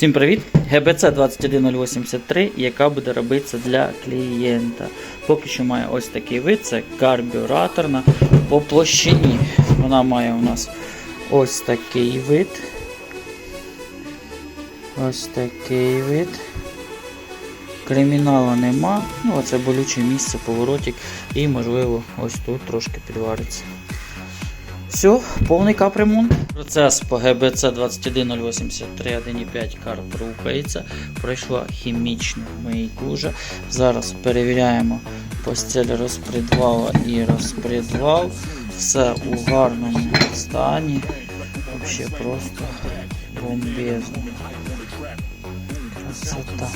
Всім привіт! ГБЦ 21083, яка буде робитися для клієнта. Поки що має ось такий вид, це карбюраторна по площині. Вона має у нас ось такий вид. Ось такий вид. Криміналу нема. Ну, оце болюче місце, поворотик. І, можливо, ось тут трошки підвариться. Все, повний капремонт. Процес по ГБЦ 21083 1.5 карт рухається. Пройшла хімічну мийку вже. Зараз перевіряємо постіль розпредвала і розпредвал. Все у гарному стані. Взагалі просто бомбезно. Красота.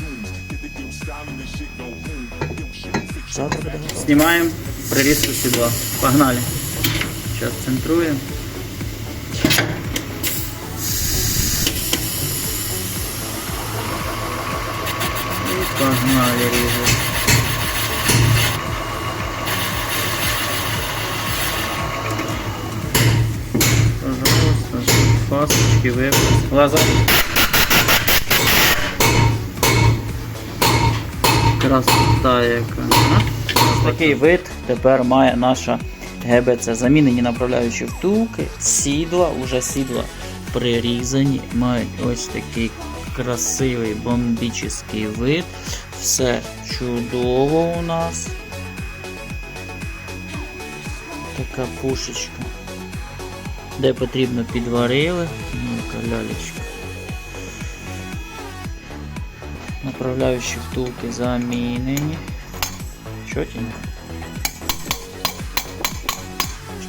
Завтра будемо. Знімаємо прирізку сідла. Погнали. Сейчас центруем. И погнали резать. Пожалуйста, фасочки выпуск. Глаза. Красота яка. Ось такий вид тепер має наша ГБЦ. Замінені направляючі втулки, сідла, уже сідла прирізані, мають ось такий красивий бомбічний вид. Все чудово у нас. Така пушечка. Де потрібно підварили. Ну-ка, лялечка. Направляючі втулки замінені. Чотенько.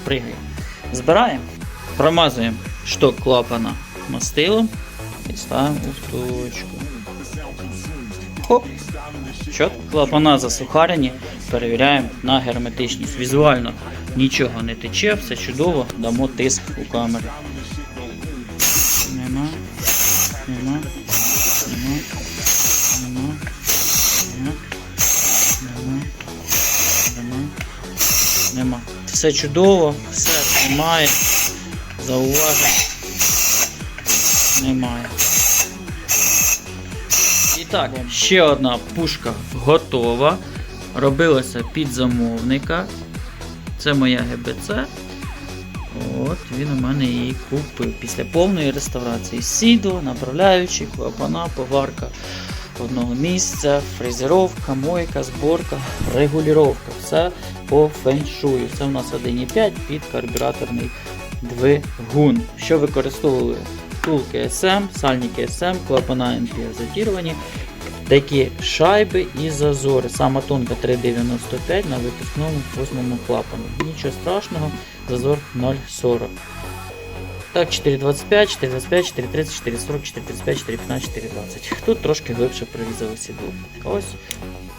Шпригаємо. Збираємо, промазуємо шток клапана мастилом і ставимо у втулочку. Хоп! Чотко. Клапана засухарені, перевіряємо на герметичність. Візуально нічого не тече, все чудово, дамо тиск у нема, нема, нема, нема, нема. Все чудово, все тримає, зауважень немає. І так, ще одна пушка готова. Робилася під замовника. Це моя ГБЦ. От, він у мене її купив після повної реставрації. Сідло, направляючі, клапана, поварка одного місця, фрезеровка, мойка, зборка, регулювання. Все по феншую. Це у нас 1,5 під карбюраторний двигун. Що використовували? Втулки SM, сальники SM, клапана NP затіровані. Такі шайби і зазори. Сама тонка 3,95 на випускному восьмому клапану. Нічого страшного, зазор 0,40. Так, 4,25, 4,25, 4,30, 4,40, 4,35, 4,15, 4,20. Тут трошки глибше прорізали сідло. Ось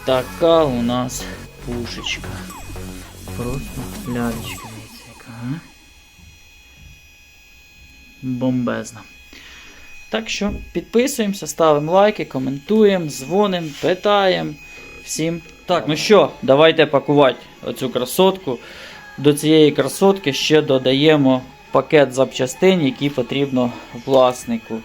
така у нас пушечка. Просто лялечка, дивіться, яка. Бомбезна. Так що підписуємося, ставимо лайки, коментуємо, дзвонимо, питаємо. Всім. Так, ну що, давайте пакувати оцю красотку. До цієї красотки ще додаємо пакет запчастин, які потрібно власнику.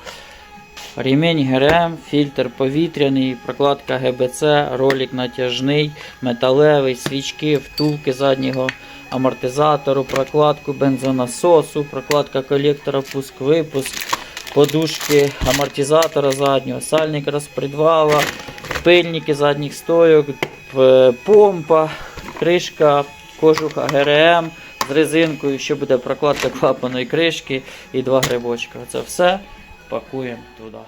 Ремінь ГРМ, фільтр повітряний, прокладка ГБЦ, ролик натяжний, металевий, свічки, втулки заднього амортизатору, прокладку бензонасосу, прокладка колектора пуск-випуск, подушки амортизатора заднього, сальник розпредвала, пильники задніх стойок, помпа, кришка, кожуха ГРМ з резинкою, ще буде прокладка клапаної кришки і два грибочка. Це все пакуємо туди.